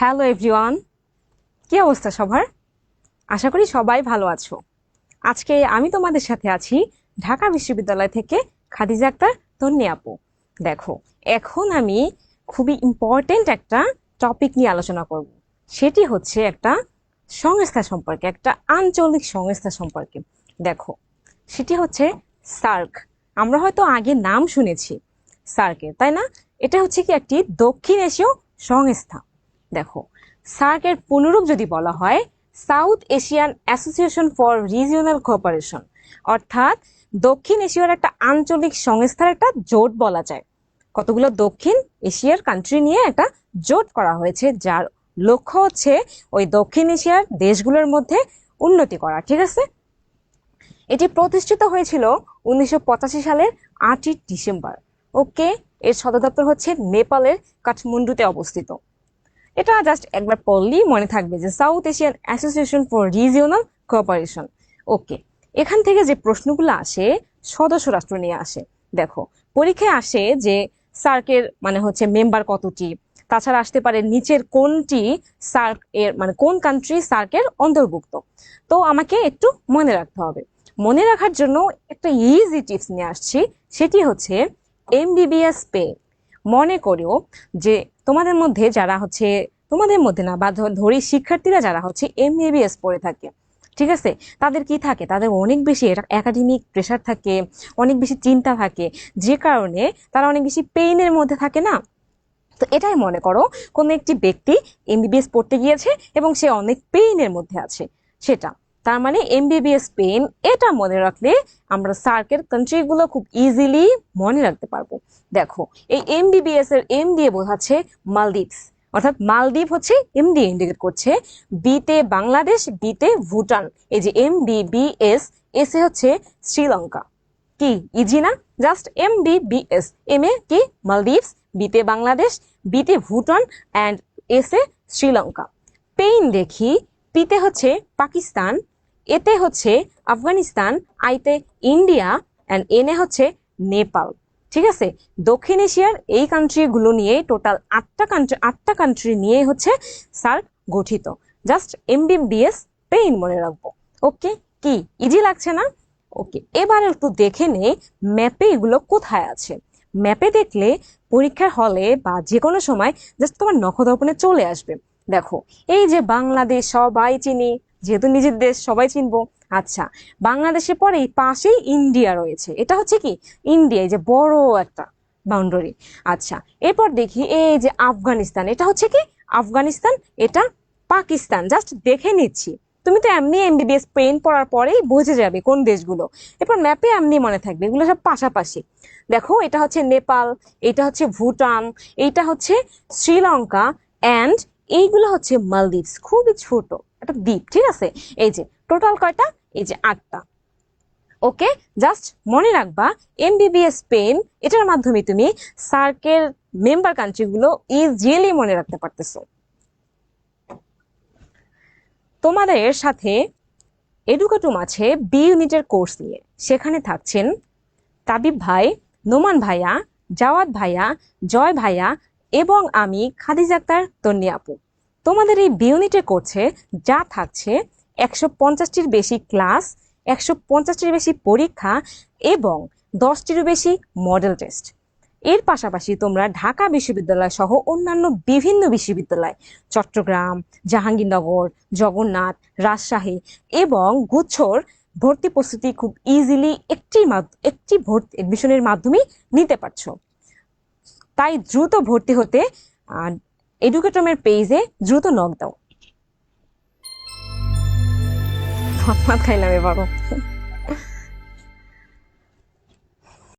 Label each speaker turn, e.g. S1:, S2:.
S1: Hello everyone কি অবস্থা সবার? আশা করি সবাই ভালো আছো। আজকে আমি তোমাদের সাথে আছি ঢাকা বিশ্ববিদ্যালয় থেকে খাদিজা আক্তার, তন্নি আপু। দেখো, এখন আমি খুবই ইম্পর্টেন্ট একটা টপিক নিয়ে আলোচনা করব। সেটি হচ্ছে একটা সংস্থা সম্পর্কে, একটা আঞ্চলিক সংস্থা সম্পর্কে। দেখো, সেটি হচ্ছে সার্ক। আমরা হয়তো আগে নাম শুনেছি সার্কের, তাই না? এটা হচ্ছে কি একটি দক্ষিণ এশীয় সংস্থা। দেখো, সার্কের পুনরূপ যদি বলা হয়, South Asian Association for Regional Cooperation, অর্থাৎ দক্ষিণ এশিয়ার একটা আঞ্চলিক সংস্থার একটা জোট বলা যায়। কতগুলো দক্ষিণ এশিয়ার কান্ট্রি নিয়ে একটা জোট করা হয়েছে, যার লক্ষ্য হচ্ছে ওই দক্ষিণ এশিয়ার দেশগুলোর মধ্যে উন্নতি করা, ঠিক আছে? এটি প্রতিষ্ঠিত হয়েছিল উনিশশো পঁচাশি সালের আটই ডিসেম্বর। ওকে, এর সদর দপ্তর হচ্ছে নেপালের কাঠমান্ডুতে অবস্থিত। এটা জাস্ট একবার পড়লেই মনে থাকবে যে South Asian Association for Regional Cooperation okay এখান থেকে যে প্রশ্নগুলো আসে, সদস্য রাষ্ট্র নিয়ে আসে। দেখো, পরীক্ষায় আসে যে সার্কের মানে হচ্ছে মেম্বার কতটি, তাছাড়া আসতে পারে নিচের কোনটি সার্ক এর মানে কোন কান্ট্রি সার্কের অন্তর্ভুক্ত। তো আমাকে একটু মনে রাখতে হবে। মনে রাখার জন্য একটা ইজি টিপস নিয়ে আসছি, সেটি হচ্ছে এমবিবিএস পে মনে করিও যে তোমাদের মধ্যে যারা হচ্ছে, তোমাদের মধ্যে না, বা ধরি শিক্ষার্থীরা যারা হচ্ছে এম এমবিবিএস পড়ে থাকে, ঠিক আছে? তাদের কি থাকে? তাদের অনেক বেশি একাডেমিক প্রেশার থাকে, অনেক বেশি চিন্তা থাকে, যে কারণে তারা অনেক বেশি পেইনের মধ্যে থাকে না? তো এটাই মনে করো, কোনো একটি ব্যক্তি এমবিবিএস পড়তে গিয়েছে এবং সে অনেক পেইনের মধ্যে আছে, সেটা। তার মানে এমবিবিএস পেইন এটা মনে রাখলে আমরা সার্কের কান্ট্রিগুলো খুব ইজিলি মনে রাখতে পারব। দেখো, এই এমবিবিএস এর এম দিয়ে বোঝাচ্ছে মালদ্বীপস অর্থাৎ মালদ্বীপ হচ্ছে এম দিয়ে ইন্ডিকেট করছে বিতে বাংলাদেশ বিতে ভুটান। এই যে M B B S S A হচ্ছে শ্রীলঙ্কা। কি? ইজি না? Just M B B S M A কি? মালদ্বীপস বিতে বাংলাদেশ বিতে Bhutan and S A Sri Lanka. Pain দেখি পিতে হচ্ছে পাকিস্তান এতে হচ্ছে আফগানিস্তান, আইতে ইন্ডিয়া অ্যান্ড এনে হচ্ছে নেপাল। ঠিক আছে? দক্ষিণ এশিয়ার এই কান্ট্রিগুলো নিয়ে টোটাল আটটা কান্ট্রি আটটা কান্ট্রি নিয়ে হচ্ছে সার্ক গঠিত। জাস্ট এমবিবিএস পেইন মনে রাখব। ওকে কি? ইজি লাগছে না? ওকে এবার একটু দেখে নে ম্যাপে এগুলো কোথায় আছে। ম্যাপে দেখলে পরীক্ষার হলে বা যে কোনো সময় জাস্ট তোমার নখদর্পণে চলে আসবে। দেখো, এই যে বাংলাদেশ, সবাই চিনি। যেহেতু নিজের দেশ সবাই চিনবো আচ্ছা বাংলাদেশের পরে এই পাশেই ইন্ডিয়া রয়েছে। এটা হচ্ছে কি? ইন্ডিয়া যে বড় একটা বাউন্ডারি। আচ্ছা এরপর দেখি এই যে আফগানিস্তান। এটা হচ্ছে কি? আফগানিস্তান, এটা পাকিস্তান। জাস্ট দেখে নিচ্ছি। তুমি তো এমনি এমবিবিএস পেন পড়ার পরেই বুঝে যাবে কোন দেশগুলো। এরপর ম্যাপে এমনি মনে থাকবে। এগুলো সব পাশাপাশি। দেখো, এটা হচ্ছে নেপাল, এটা হচ্ছে ভুটান এইটা হচ্ছে শ্রীলঙ্কা অ্যান্ড এইগুলো হচ্ছে মালদ্বীপস, খুবই ছোট, একটা দ্বীপ, ঠিক আছে? এই যে টোটাল কয়টা? এই যে আটটা। ওকে জাস্ট মনে রাখবা এমবিবিএস পেন এটার মাধ্যমে তুমি সার্কের মেম্বার কান্ট্রিগুলো ইজিলি মনে রাখতে পারতেছো। তোমাদের সাথে এডুকেটুম আছে বি ইউনিটের কোর্স নিয়ে। সেখানে থাকছেন তাবিব ভাই, নোমান ভাইয়া, জাওয়াত ভাইয়া, জয় ভাইয়া এবং আমি খাদিজা আক্তার, তন্নি আপু। তোমাদের এই বিউনিটে কোর্সে যা থাকছে একশো পঞ্চাশটির বেশি ক্লাস, একশো পঞ্চাশটির বেশি পরীক্ষা এবং দশটিরও বেশি মডেল টেস্ট। এর পাশাপাশি তোমরা ঢাকা বিশ্ববিদ্যালয় সহ অন্যান্য বিভিন্ন বিশ্ববিদ্যালয়, চট্টগ্রাম, জাহাঙ্গীরনগর, জগন্নাথ, রাজশাহী এবং গুচ্ছর ভর্তি প্রস্তুতি খুব ইজিলি একটি একটি ভর্তি এডমিশনের মাধ্যমেই নিতে পারছ। তাই দ্রুত ভর্তি হতে এডুকেটমের পেজে দ্রুত নক দাও। খাইলাম এবারও।